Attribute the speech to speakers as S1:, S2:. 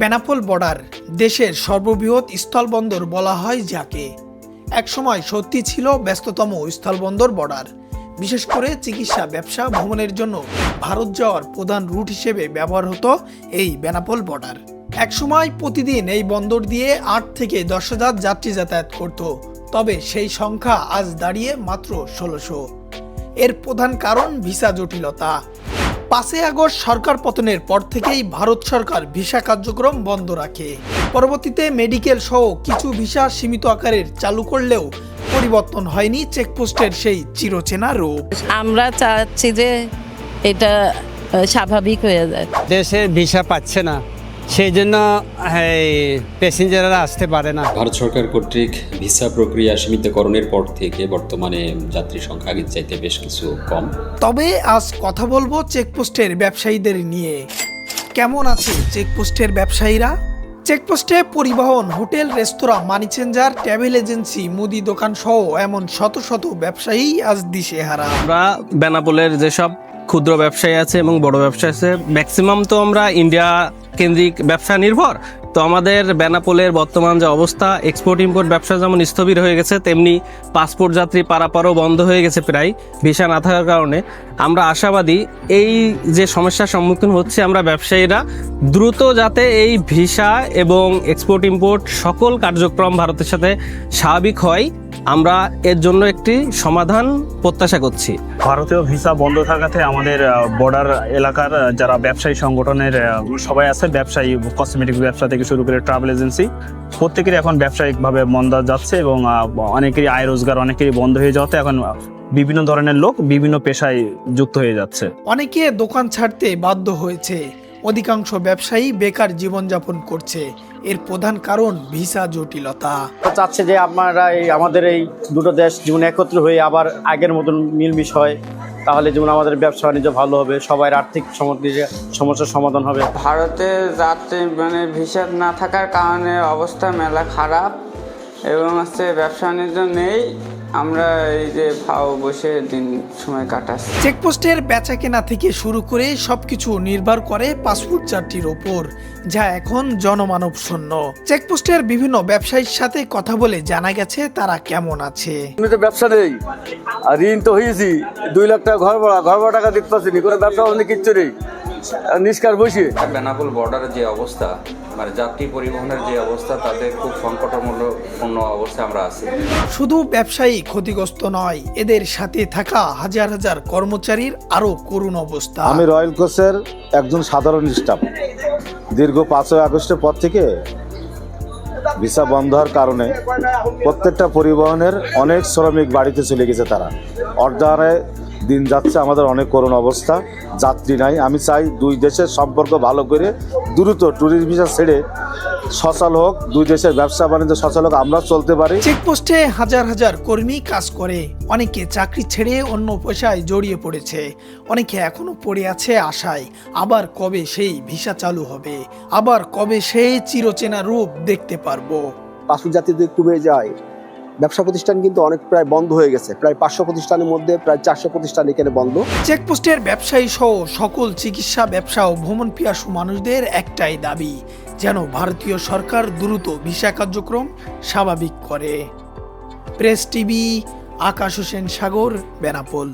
S1: Benapole border, দেশের সর্ববৃহৎ স্থলবন্দর বলা হয় যাকে একসময় সত্যি ছিল ব্যস্ততম স্থলবন্দর বর্ডার। বিশেষ করে চিকিৎসা, ব্যবসা, ভ্রমণের জন্য ভারত যাওয়ার প্রধান রুট হিসেবে ব্যবহার হতো এই বেনাপোল বর্ডার। একসময় প্রতিদিন এই বন্দর দিয়ে আট থেকে দশ হাজার যাত্রী যাতায়াত করত, তবে সেই সংখ্যা আজ দাঁড়িয়ে মাত্র ষোলোশো। এর প্রধান কারণ ভিসা জটিলতা। পাঁচই আগস্ট সরকার পতনের পর থেকেই ভারত সরকার ভিসা কার্যক্রম বন্ধ রাখে। পরবর্তীতে মেডিকেল সহ কিছু ভিসা সীমিত আকারের চালু করলেও পরিবর্তন হয়নি চেকপোস্টের সেই চিরচেনা রূপ।
S2: আমরা চাচ্ছি যে এটা স্বাভাবিক হয়ে যায়।
S3: দেশে ভিসা পাচ্ছে না। সেই জন্য প্যাসেঞ্জাররা আসতে পারে না।
S4: ভারত সরকার কর্তৃক ভিসা প্রক্রিয়া সীমিতকরণের পর থেকে বর্তমানে যাত্রী সংখ্যা আগের চাইতে বেশ কিছু কম।
S1: তবে আজ কথা বলব চেকপোস্টের ব্যবসায়ীদের নিয়ে। কেমন আছে চেকপোস্টের ব্যবসায়ীরা? চেকপোস্টে পরিবহন হোটেল রেস্তোরাঁ মানি চেঞ্জার ট্রাভেল এজেন্সি মুদি দোকান সহ এমন শত শত ব্যবসায়ী আজ দিশেহারা।
S5: আমরা বেনাপোলের যেসব ক্ষুদ্র ব্যবসায়ী আছে এবং বড় ব্যবসায়ী আছে। ম্যাক্সিমাম তো আমরা ইন্ডিয়া কেন্দ্রিক ব্যবসা নির্ভর। তো আমাদের বেনাপোলের বর্তমান যে অবস্থা এক্সপোর্ট ইম্পোর্ট ব্যবসা যেমন স্থবির হয়ে গেছে, তেমনি পাসপোর্ট যাত্রী পারাপারও বন্ধ হয়ে গেছে প্রায়, ভিসা না থাকার কারণে। আমরা আশাবাদী এই যে সমস্যার সম্মুখীন হচ্ছে আমরা ব্যবসায়ীরা, দ্রুত যাতে এই ভিসা এবং এক্সপোর্ট ইম্পোর্ট সকল কার্যক্রম ভারতের সাথে স্বাভাবিক হয়। আমরা এর জন্য একটি সমাধান প্রত্যাশা করছি।
S6: ভারতীয় ভিসা বন্ধ থাকাতে আমাদের বর্ডার এলাকার যারা ব্যবসায়ী সংগঠনের সবাই আছে ব্যবসায়ী কসমেটিক ব্যবসা থেকে শুরু করে ট্রাভেল এজেন্সি প্রত্যেকেরই এখন ব্যবসায়িকভাবে মন্দা যাচ্ছে এবং অনেকেরই আয় রোজগার অনেকেরই বন্ধ হয়ে যাওয়াতে এখন বিভিন্ন ধরনের লোক বিভিন্ন পেশায় যুক্ত হয়ে যাচ্ছে।
S1: অনেকে দোকান ছাড়তে বাধ্য হয়েছে। অধিকাংশ ব্যবসায়ী বেকার জীবনযাপন করছে। এর প্রধান কারণ ভিসা জটিলতা।
S7: চাচ্ছে যে আপনারা এই আমাদের এই দুটো দেশ যেমন একত্র হয়ে আবার আগের মতন মিলমিশ হয় তাহলে যেমন আমাদের ব্যবসা বাণিজ্য ভালো হবে সবাই আর্থিক সমস্যা সমস্যার সমাধান হবে।
S8: ভারতে যাত্রী মানে ভিসা না থাকার কারণে অবস্থা মেলা খারাপ এবং হচ্ছে ব্যবসা বাণিজ্য নেই। আমরা এই যে ভাও বসে দিন সময় কাটাচ্ছি।
S1: চেকপোস্টের বেচা কেনা থেকে শুরু করে সবকিছু নির্ভর করে পাসপোর্ট যাত্রীর ওপর যা এখন জনমানব শূন্য। চেকপোস্টের বিভিন্ন ব্যবসায়ীর সাথে কথা বলে জানা গেছে তারা কেমন আছে।
S9: আমি তো ব্যবসা নেই। আর ঋণ তো হয়েছি। দুই লাখ টাকা ঘর ভাড়া ঘর ভাড়া টাকা দিতে পারছি নি কোনো ব্যবসা বাণিজ্য কিচ্ছু নেই। নিষ্কার বসে।
S10: বেনাপোল বর্ডারের যে অবস্থা মানে যাত্রী পরিবহনের যে অবস্থা তাতে খুব সংকটমূল্যপূর্ণ অবস্থায় আমরা আছি।
S1: শুধু ব্যবসায়ী ক্ষতিগ্রস্ত নয় এদের সাথে থাকা হাজার হাজার কর্মচারীর আরও করুণ অবস্থা।
S11: আমি রয়্যাল কোচের একজন সাধারণ স্টাফ। দীর্ঘ পাঁচই আগস্টের পর থেকে ভিসা বন্ধ হওয়ার কারণে প্রত্যেকটা পরিবহনের অনেক শ্রমিক বাড়িতে চলে গেছে তারা। অর্ধারে দিন যাচ্ছে আমাদের অনেক করুণ অবস্থা যাত্রী নাই। আমি চাই দুই দেশের সম্পর্ক ভালো করে দ্রুত ট্যুরিস্ট ভিসা ছেড়ে সচল হোক দুই দেশের ব্যবসা বাণিজ্য সচল হোক আমরা চলতে পারি।
S1: চেকপোস্টে হাজার হাজার কর্মী কাজ করে অনেকে চাকরি ছেড়ে অন্য পেশায় জড়িয়ে পড়েছে অনেকে এখনও পড়ে আছে আশায় আবার কবে সেই ভিসা চালু হবে আবার কবে সেই চিরচেনা রূপ দেখতে পারব।
S9: পাসপোর্ট যাত্রীদের কমে যায় ব্যবসা প্রতিষ্ঠান কিন্তু অনেক প্রায় বন্ধ হয়ে গেছে। প্রায় পাঁচশো প্রতিষ্ঠানের মধ্যে প্রায় চারশো প্রতিষ্ঠান এখানে বন্ধ।
S1: চেকপোস্টের ব্যবসায়ী সহ সকল চিকিৎসা, ব্যবসা ও ভ্রমণ পিয়াসু মানুষদের একটাই দাবি, যেন ভারতীয় সরকার দ্রুত ভিসা কার্যক্রম স্বাভাবিক করে। Press TV, Akash Hossain Sagar, Benapole.